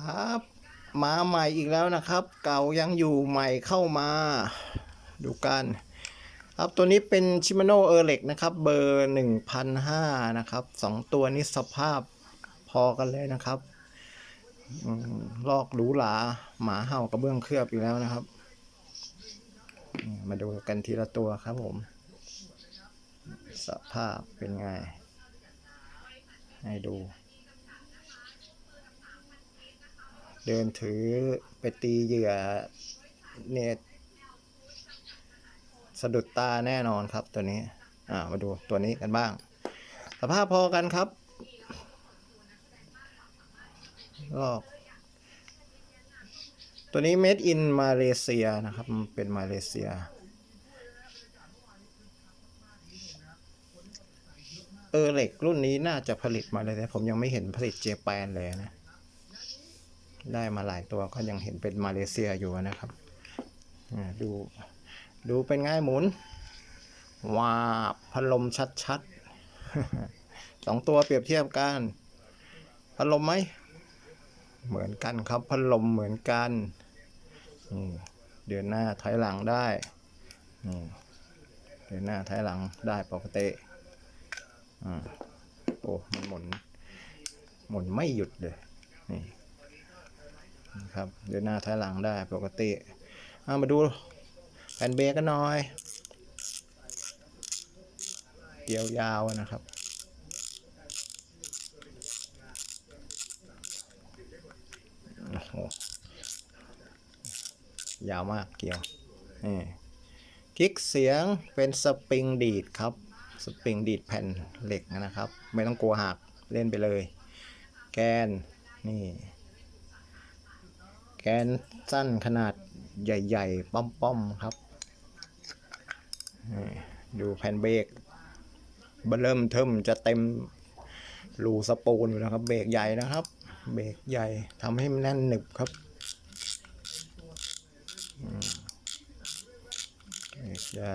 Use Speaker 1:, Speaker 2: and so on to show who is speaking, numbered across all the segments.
Speaker 1: ครับมาใหม่อีกแล้วนะครับ เก่ายังอยู่ใหม่เข้ามา ดูกันครับตัวนี้เป็นชิมาโนเออร์เล็กนะครับเบอร์1,500นะครับสองตัวนี้สภาพพอกันเลยนะครับอลอกหรูหราหมาเห่ากระเบื้องเคลือบอีกแล้วนะครับ มาดูกันทีละตัวครับผม สภาพเป็นไง ให้ดู เดินถือไปตีเหยื่อเนี่ยสะดุดตาแน่นอนครับตัวนี้ อ่า มาดูตัวนี้กันบ้าง สภาพพอกันครับลอกตัวนี้ made in มาเลเซียนะครับ เป็นมาเลเซีย เออเหล็กรุ่นนี้น่าจะผลิตมาเลยแต่ผมยังไม่เห็นผลิตเจแปนเลยนะ ได้มาหลายตัวก็ยังเห็นเป็นมาเลเซียอยู่นะครับดูดูเป็นง่ายหมุนว้าบพัดลมชัดๆสองตัวเปรียบเทียบกันพัดลมไหมเหมือนกันครับพัดลมเหมือนกันเดินหน้าถอยหลังได้เดินหน้าถอยหลังได้ปกติโอ้มันหมุนหมุนไม่หยุดเลยนี่ นะครับเดินหน้าถอยหลังได้ปกติเอามาดูแผ่นเบรกกันหน่อยเกี่ยวยาวนะครับโอ้โหยาวมากเกี่ยวนี่คลิกเสียงเป็นสปริงดีดครับ สปริงดีดแผ่นเหล็กนะครับ ไม่ต้องกลัวหักเล่นไปเลย แกนนี่ แกนสั้นขนาดใหญ่ๆ ป้อมๆ ครับ ดูแผ่นเบรกเบร์เริ่มเทิมจะเต็มรูสปูนอยู่แล้วครับ เบรกใหญ่นะครับ เบรกใหญ่ทำให้มันแน่นหนึบครับเบรกใหญ่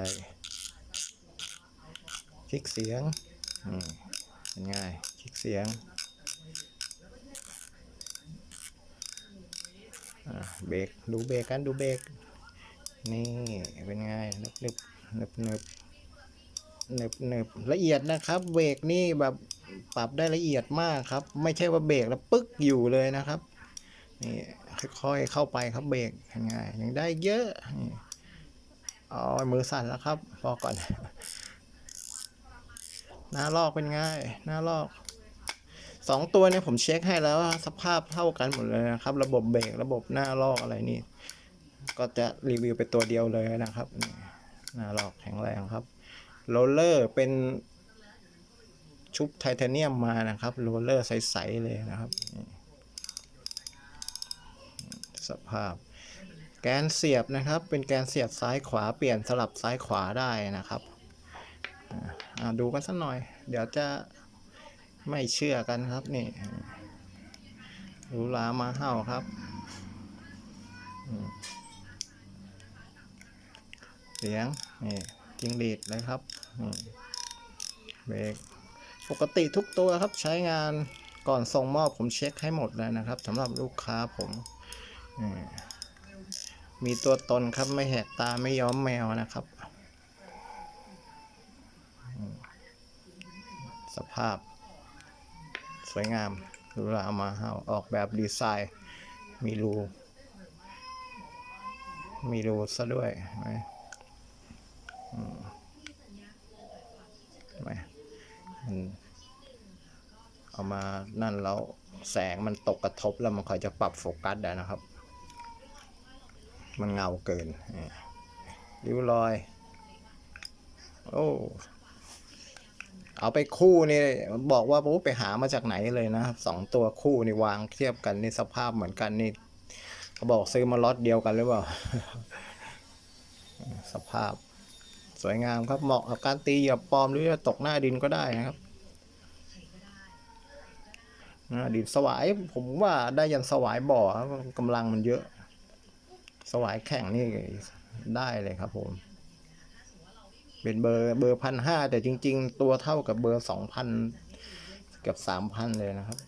Speaker 1: คลิกเสียงอืมเป็นไงคลิกเสียงอะ เบรกดูเบรกกันดูเบรกนี่เป็นไงนึบนึบนึบนึบนึบนึบละเอียดนะครับเบรกนี่แบบปรับได้ละเอียดมากครับ ไม่ใช่ว่าเบรกแล้วปึ๊กอยู่เลยนะครับนี่ค่อยๆเข้าไปครับเบรกยังไงยังได้เยอะนี่อ๋อมือสั่นแล้วครับพอก่อน หน้าลอกเป็นไงหน้าลอก สองตัวเนี่ยผมเช็คให้แล้วสภาพเท่ากันหมดเลยนะครับ ระบบเบรกระบบหน้าลอกอะไรนี่ ก็จะรีวิวไปตัวเดียวเลยนะครับหน้าลอกแข็งแรงครับโรลเลอร์เป็นชุบไทเทเนียมมานะครับโรลเลอร์ใสๆเลยนะครับ สภาพ แกนเสียบนะครับ เป็นแกนเสียบซ้ายขวาเปลี่ยนสลับซ้ายขวาได้นะครับดูกันสักหน่อย เดี๋ยวจะ ไม่เชื่อกันครับนี่หรูหรามาเห่าครับเสียงนี่จิงหรีดเลยครับเบรกปกติทุกตัวครับใช้งานก่อนส่งมอบผมเช็คให้หมดเลยนะครับสำหรับลูกค้าผมมีตัวตนครับไม่แหกตาไม่ย้อมแมวนะครับ สภาพ วยงามหรูหรามาเฮาออกแบบดีไซน์ มีรู มีรูซะด้วยไหมไหมมันเอามานั่นแล้วแสงมันตกกระทบแล้วมันคอยจะปรับโฟกัสได้นะครับ มันเงาเกินริ้วรอย โอ้ เอาไปคู่นี่บอกว่าไปหามาจากไหนเลยนะครับสองตัวคู่นี่วางเทียบกันนี่สภาพเหมือนกันนี่เขาบอกซื้อมาล็อตเดียวกันหรือเปล่า สภาพ สวยงามครับเหมาะกับการตีเหยียบปลอมหรือจะตกหน้าดินก็ได้นะครับหน้าดินสวายผมว่าได้ยันสวายบ่อครับกำลังมันเยอะ สวายแข่งนี่ได้เลยครับผม เป็นเบอร์เบอร์พันห้าแต่จริง ๆ ตัวเท่ากับเบอร์สองพันกับสามพันเลยนะครับ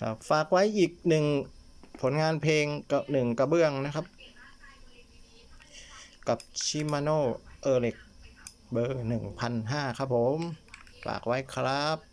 Speaker 1: ครับฝากไว้อีกหนึ่งผลงานเพลงกับหนึ่งกระเบื้องนะครับ กับชิมาโนเอเล็กเบอร์หนึ่งพันห้าครับผม ฝากไว้ครับ